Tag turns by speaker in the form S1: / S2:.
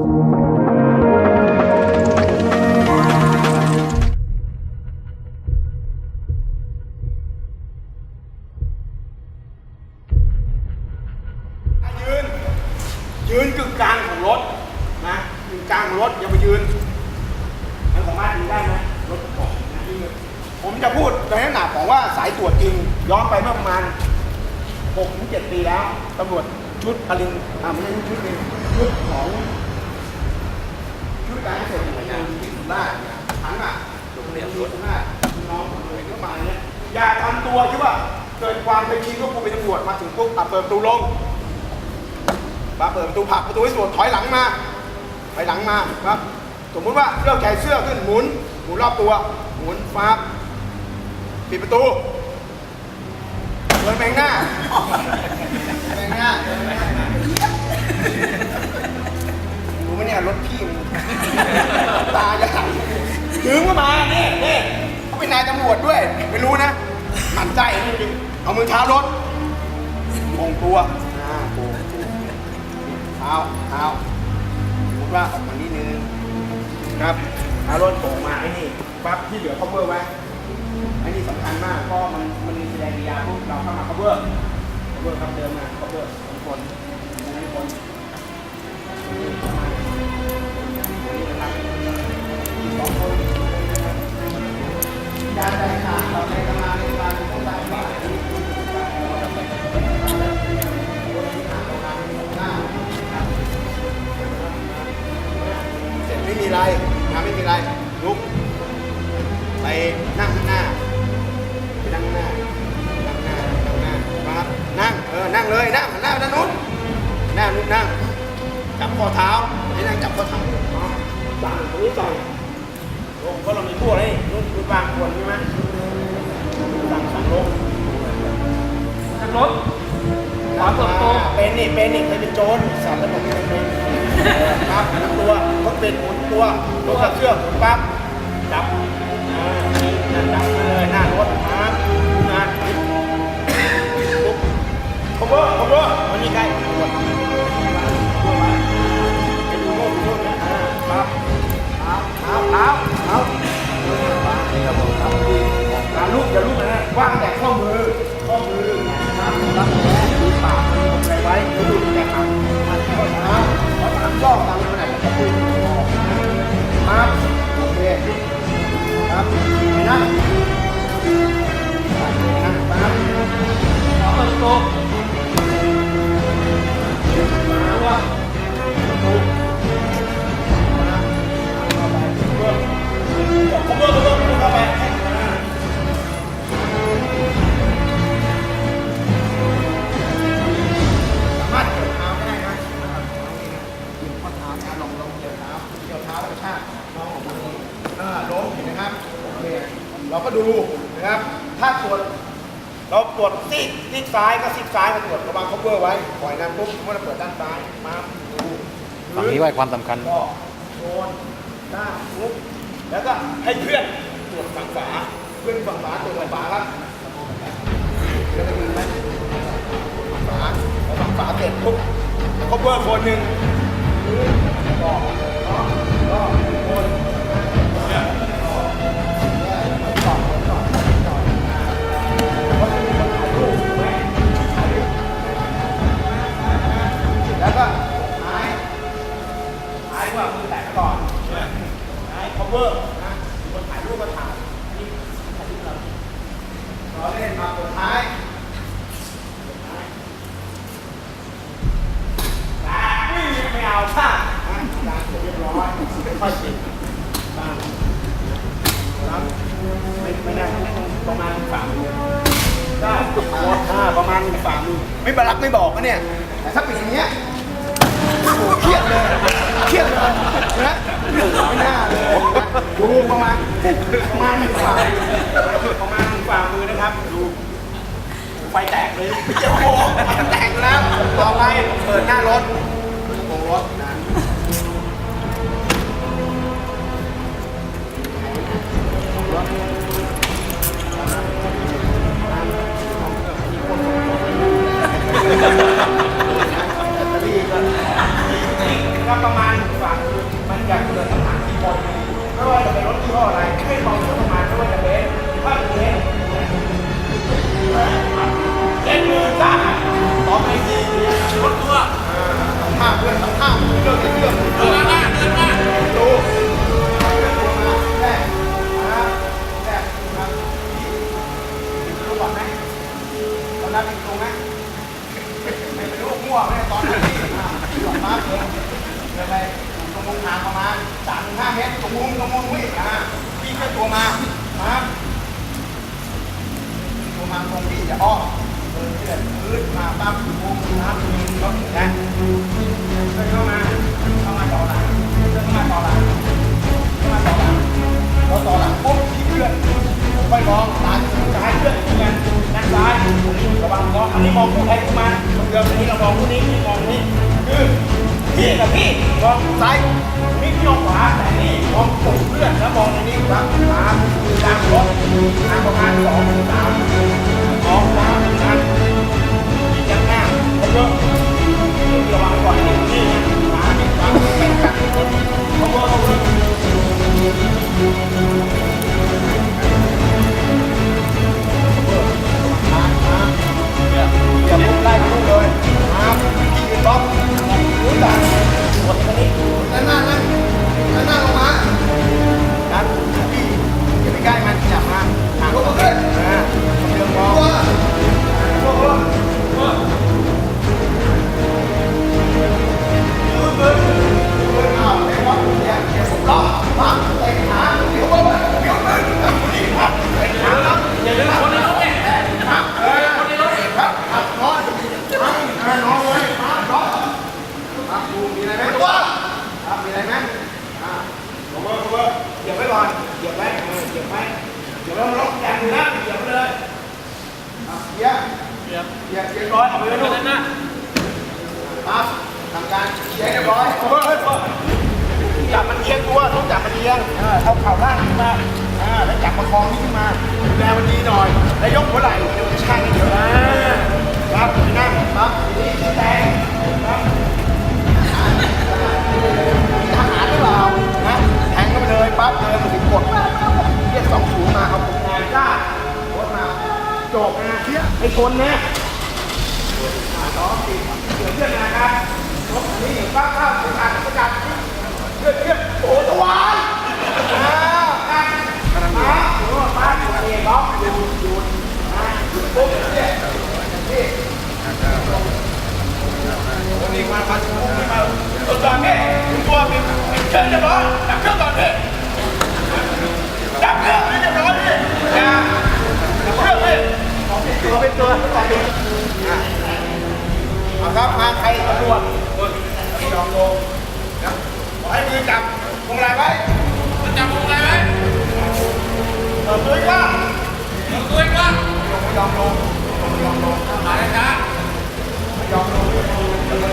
S1: ยืน ยืนกึ่งกลางของรถนะกึ่งกลางของรถอย่าไปยืน มันสามารถยืนได้ไหมรถของนะยืนผมจะพูดในลักษณะของว่าสายตรวจจริงย้อนไปเมื่อประมาณ6ถึง7ปีแล้วตำรวจชุดปรินอ่าไม่ใช่ชุดนี้ชุดของ การเกษตรของงานที่สุราษฎร์เนี่ยทั้งอะโรงเรียนสุราษฎร์น้องของเลยเข้ามาเนี่ยอย่าทำตัวที่ว่าเกิดความเคยชินว่ากูเป็นตำรวจมาถึงปุ๊บอะเปิดประตูลงมาเปิดประตูผักประตูให้สวนถอยหลังมาถอยหลังมาครับ สมมุติว่าเลือกแขนเสื้อขึ้นหมุนหมุนรอบตัวหมุนฟ้าปิดประตูเดินแมงหน้าแมงหน้าเดินแมงหน้ารู้ไหมเนี่ยรถพี่มัน ตาจะหันถึงก็มานี่นี่เขาเป็นนายตำรวจด้วย ไม่รู้นะหมั่นใจจริงเอามือเท้ารถโงตัวอ่าโงเท้าเท้าสมมติว่าออกมานิดนึงครับเอารถโผล่มาไอ้นี่ปั๊บที่เหลือ cover ไว้ไอ้นี่สำคัญมากเพราะมันมันมีแสดงกิริยาพวกเราเข้ามา cover cover ครับเดินมา cover สองคนสองคน ไม่มีไรนะไม่มีไรลุกไปนั่งข้างหน้าไปนั่งข้างหน้านั่งข้างหน้านั่งข้างหน้าครับนั่งเออนั่งเลยนั่งหันหน้าไปด้านนู้นหน้านู้นนั่งจับข้อเท้าให้นั่งจับข้อเท้าอ๋อสั่งตรงนี้สั่งลงเพราะเรามีพวกนี่นู้นนู้นบางคนใช่ไหมสั่งสั่งลง
S2: ทางรถขวาเปิดโตะ
S1: เป็นนี่เป็นนี่เคยเป็นโจรสั่งแล้วบอกไม่เป็นเออ ครับหมุนตัวก็เป็นหมุนตัวลงกับเชือกหมุนปั๊บจับอ่านั่นจับมาเลยหน้ารถครับงานปุ๊บ cover cover วันนี้ใกล้ตำรวจตัวมาไปดูโน่นดูโน่นนะอ่าปั๊บเท้าเท้าเท้าเท้าอ่าลูกอย่าลูกนะว่างแต่ข้อมือ ครับโอเคครับไปนั่งไปนั่งปั๊บ
S2: ขวาเปิดโตะ
S1: ม เราตรวจซีกซีกซ้ายก็ซีกซ้ายมาตรวจระวัง cover ไว้ปล่อยนั้นปุ๊บเมื่อเราเปิดด้านซ้ายมาดู
S3: ฝั่งนี้ไว้ความสำคัญ
S1: ก็โดนหน้าปุ๊บแล้วก็ให้เพื่อนตรวจฝั่งฝาเพื่อนฝั่งฝาตรวจฝั่งฝาครับแล้วก็ดูไหมฝั่งฝาพอฝั่งฝาเสร็จปุ๊บ cover คนหนึ่งก็ก็ก็ ผ่ายรูปก็ถ่ายนี่ถ่ายรูปเราเราเล่นมาเปิดท้ายไม่เอาท่าการเรียบร้อยค่อยปิดบ้างครับไม่ไม่ได้ประมาณสามเดือได้อ่าประมาณสามมือไม่บารักไม่บอกนะเนี่ยแต่ถ้าเป็นอย่างเงี้ยโอ้เครียดเลยเครียดเลยนะไม่น่าเลย ดูประมาณประมาณหนึ่งฝ่าประมาณหนึ่งฝ่ามือนะครับดูไฟแตกเลยโอ้โหแตกแล้วต่อไปเปิดหน้ารถกระโปรงรถนะรถามถึงตรงมุมตรงมุมวิ่งอะพี่แค่ตัวมามาตัวมาตรงพี่จะอ้อมเดินเลื่อนพื้นมาปั๊บมุมน้ำมีก็ถึงนะเดินเข้ามาเข้ามาต่อหลังเดินเข้ามาต่อหลังเข้ามาต่อหลังพอต่อหลังปุ๊บพี่เลื่อนค่อยมองตาซ้ายเลื่อนเลื่อนด้านซ้ายระวังมองอันนี้มองผู้ใครผู้มันเดิมอันนี้เรามองผู้นี้มอง พี่กับพี่มองซ้ายนี่พี่มองขวาแต่นี่มองตกเลื่อนแล้วมองในนี้ครับตามตามรถทางประมาณสองสาม ไรไหมอ่าลงมาลงมาเหยียบไว้ก่อนเหยียบไว้เออเหยียบไว้เหยียบไว้มันล็อกแรงอยู่นะเหยียบไปเลยครับเหยียบเหยียบเหยียบเหยียบร้อยเอาไปเลยลูกครับทำการเชียร์เรียบร้อยเฮ้ยเฮ้ยเฮ้ยจับมันเอียงตัวต้องจับมันเอียงเออเอาเข่าล่างขึ้นมาอ่าแล้วจับประคองนี้ขึ้นมาดูแลมันดีหน่อย แล้วยกหัวไหล่เดี๋ยวมันจะช่างกันเดี๋ยวอ่าครับไปนั่งครับทีนี้ชี้แตงครับ ปั๊บเดินมาถึงกดเรียกสองศูนย์มาเอาผมงานจ้ารถมาจบนะไอ้คนเนี่ยอ่าสองสี่เดี๋ยวเพื่อนนะครับรถนี่ปั๊บเข้าประกาศประกาศเรียบเรียบโอ้ตะวันอ่าอ่าอ่าโอ้ป้าอยู่เองล็อกอยู่อยู่อ่าอยู่ปุ๊บเนี่ยนี่วันนี้มาพันทุ่งนี่มาตัวตอนนี้ตัวเป็นเชิญเด้อยบองก่อนพี่ดับเครื่องเรียบร้อยพี่อย่าดับเครื่องพี่ ตัวเป็นตัวต่อไปอ่าเอาครับมาใครตำรวจจอมลงขอให้มือจับพวงมาลัยไว้จับพวงมาลัยไว้เปิดตัวอีกว่าเปิดตัวอีกว่าจงยอมลงโงไม่ยอมลงมาเลยจ้าไม่ยอมลง